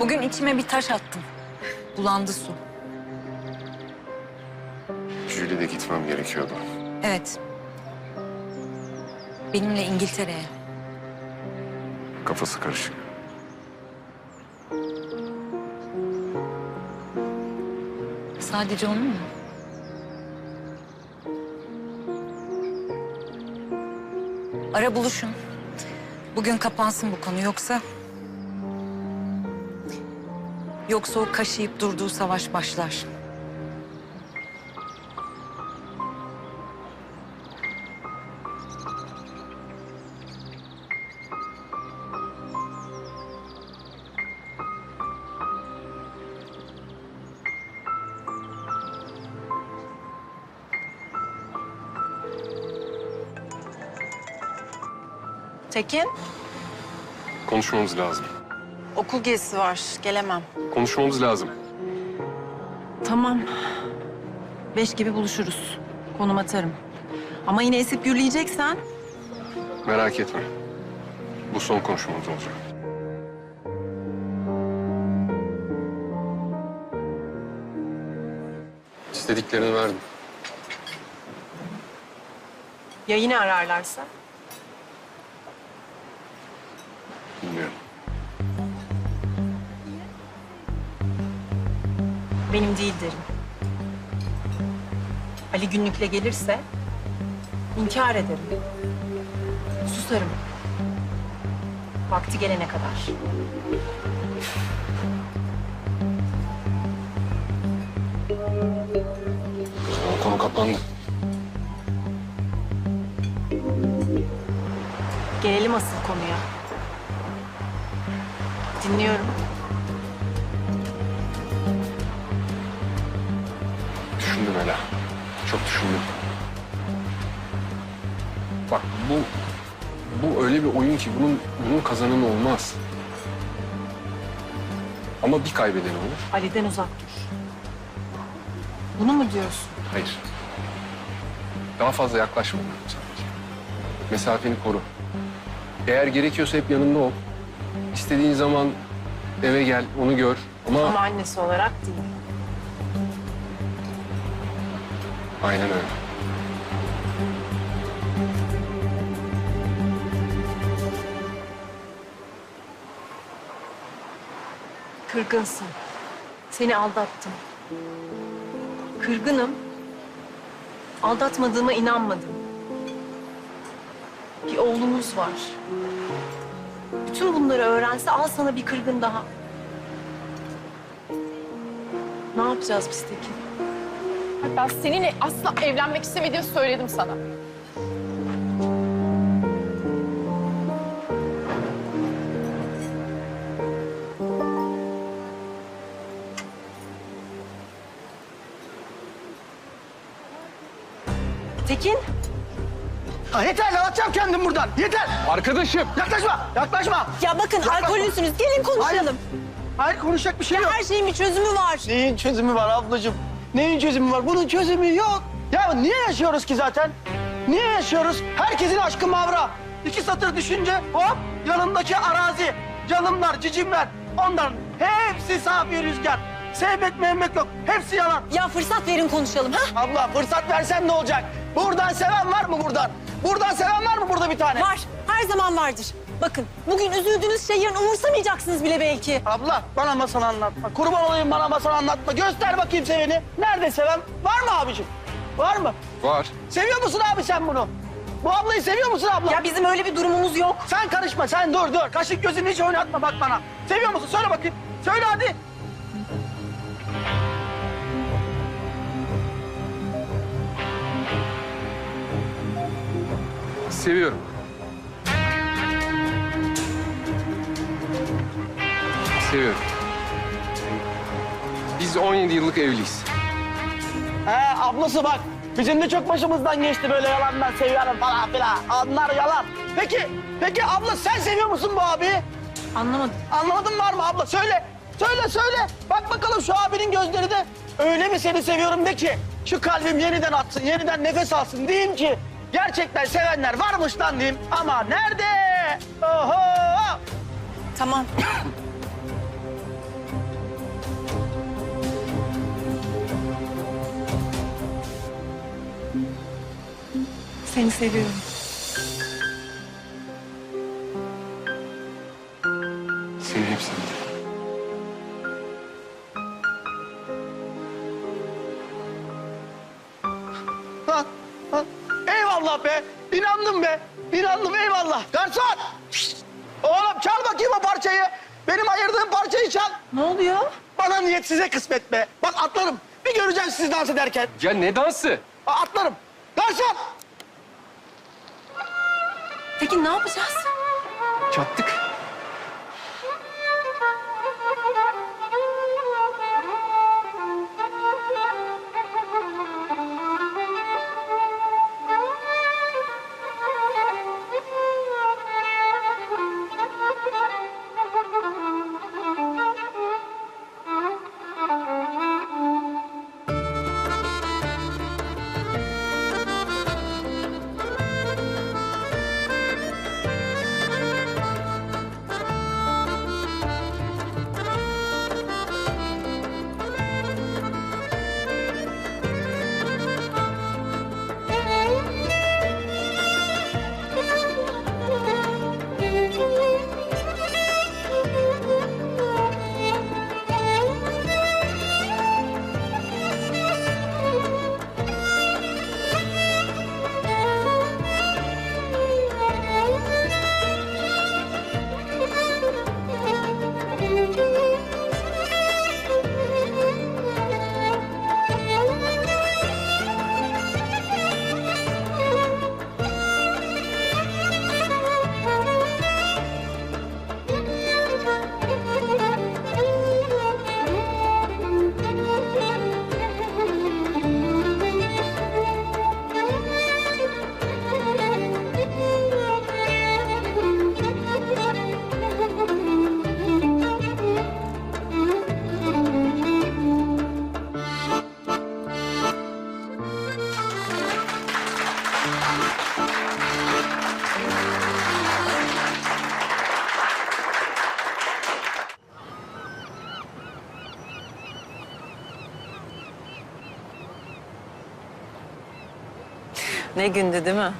Bugün içime bir taş attım. Bulandı su. Jüli'de gitmem gerekiyordu. Evet. Benimle İngiltere'ye. Kafası karışık. Sadece onun mu? Ara buluşun. Bugün kapansın bu konu yoksa... Yoksa o kaşıyıp durduğu savaş başlar. Tekin, Konuşmamız lazım. okul gezisi var. Gelemem. Konuşmamız lazım. Tamam. Beş gibi buluşuruz. Konum atarım. Ama yine esip gürleyeceksen Merak etme. Bu son konuşmamız olacak. İstediklerini verdim. ya yine ararlarsa? Benim değil derim. Ali günlükle gelirse inkar ederim. Susarım. Vakti gelene kadar. O zaman konu kapandı. Gelelim asıl konuya. Dinliyorum. Düşündüm Ela. Çok düşündüm. Bak bu bu öyle bir oyun ki bunun bunun kazananı olmaz. Ama bir kaybeden olur. Ali'den uzak dur. Bunu mu diyorsun? Hayır. Daha fazla yaklaşma sadece. Mesafeni koru. Eğer gerekiyorsa hep yanında ol. İstediğin zaman eve gel, onu gör. Ama, Ama annesi olarak değil. Aynen öyle. Kırgınsın. Seni aldattım. Kırgınım. Aldatmadığıma inanmadım. Bir oğlumuz var. Bütün bunları öğrense al sana bir kırgın daha. Ne yapacağız biz Tekin? Ben seninle asla evlenmek istemediğimi söyledim sana. Tekin, Ha yeter lan atacağım kendim buradan. Yeter. Arkadaşım! Yaklaşma. Yaklaşma. ya bakın alkollüsünüz. Gelin konuşalım. Hayır konuşacak bir şey yok. Her şeyin bir çözümü var. Neyin çözümü var ablacığım? Neyin çözümü var? Bunun çözümü yok. Ya niye yaşıyoruz ki zaten? Niye yaşıyoruz? Herkesin aşkı mavra. İki satır düşünce hop yanındaki arazi. Canımlar, cicimler. Onların hepsi safi rüzgar. Sevmek mehmet yok. Hepsi yalan. Ya fırsat verin konuşalım. ha? Abla fırsat versen ne olacak? Buradan seven var mı buradan? Buradan seven var mı burada bir tane? Var. Her zaman vardır. Bakın bugün üzüldüğünüz şey yarın umursamayacaksınız bile belki. Abla bana masal anlatma. Kurban olayım bana masal anlatma. Göster bakayım seveni. Nerede seven? Var mı abicim? Var mı? Var. Seviyor musun abi sen bunu? Bu ablayı seviyor musun abla? Ya bizim öyle bir durumumuz yok. Sen karışma sen dur dur. Kaşık gözünü hiç oynatma bak bana. Seviyor musun? Söyle bakayım. Söyle hadi. Seviyorum. Seviyorum. Biz 17 yıllık evliyiz. He ablası bak. Bizim de çok başımızdan geçti böyle yalandan seviyorum falan filan. Onlar yalan. Peki, peki abla sen seviyor musun bu abi? Anlamadım. Anlamadın var mı abla? Söyle. Söyle söyle. Bak bakalım şu abinin gözleri de öyle mi seni seviyorum de ki şu kalbim yeniden atsın, yeniden nefes alsın diyeyim ki Gerçekten sevenler varmış lan diyeyim ama nerede? Oho! Tamam. Seni seviyorum. Eyvallah be. İnandım be. İnandım eyvallah. Garson! Oğlum çal bakayım o parçayı. Benim ayırdığım parçayı çal. Ne oluyor? Bana niyet size kısmet be. Bak atlarım. Bir göreceğim sizi dans ederken. Ya ne dansı? Atlarım. Garson! Peki ne yapacağız? Çattık. Ne gündü değil mi?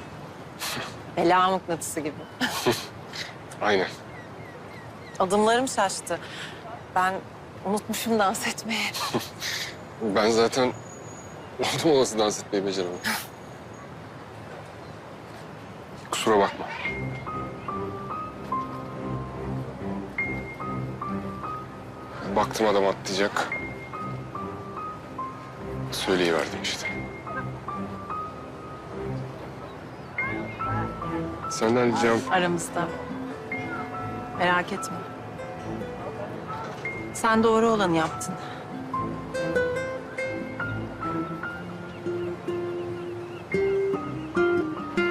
Bela mıknatısı gibi. Aynen. Adımlarım şaştı. Ben unutmuşum dans etmeyi. Ben zaten oldum olası dans etmeyi beceremem. Kusura bakma. Baktım adam atlayacak. Söyleyiverdim işte. Senden ricam Aramızda. Merak etme. Sen doğru olanı yaptın.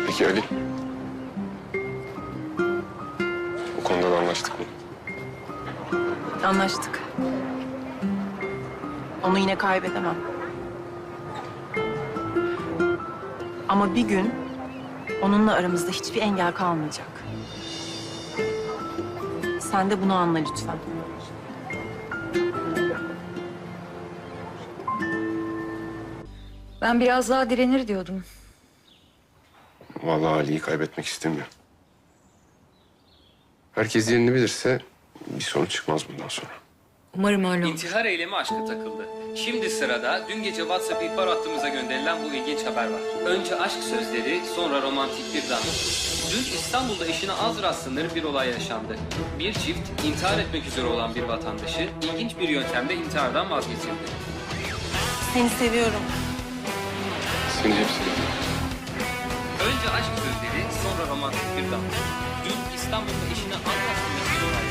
Peki Ali? Bu konuda da anlaştık mı? Anlaştık. Onu yine kaybedemem. Ama bir gün onunla aramızda hiçbir engel kalmayacak. Sen de bunu anla lütfen. Ben biraz daha direnir diyordum. Vallahi Ali'yi kaybetmek istemiyor. Herkes yerini bilirse bir sorun çıkmaz bundan sonra. Umarım öyle olur. İntihar eylemi aşkı takıldı. Şimdi sırada dün gece WhatsApp ihbar hattımıza gönderilen bu ilginç haber var. Önce aşk sözleri, sonra romantik bir dans. Dün İstanbul'da işine az rastlanır bir olay yaşandı. Bir çift intihar etmek üzere olan bir vatandaşı ilginç bir yöntemle intihardan vazgeçirdi. Seni seviyorum. Seni hep seviyorum. Önce aşk sözleri, sonra romantik bir dans. Dün İstanbul'da işine az rastlanır bir olay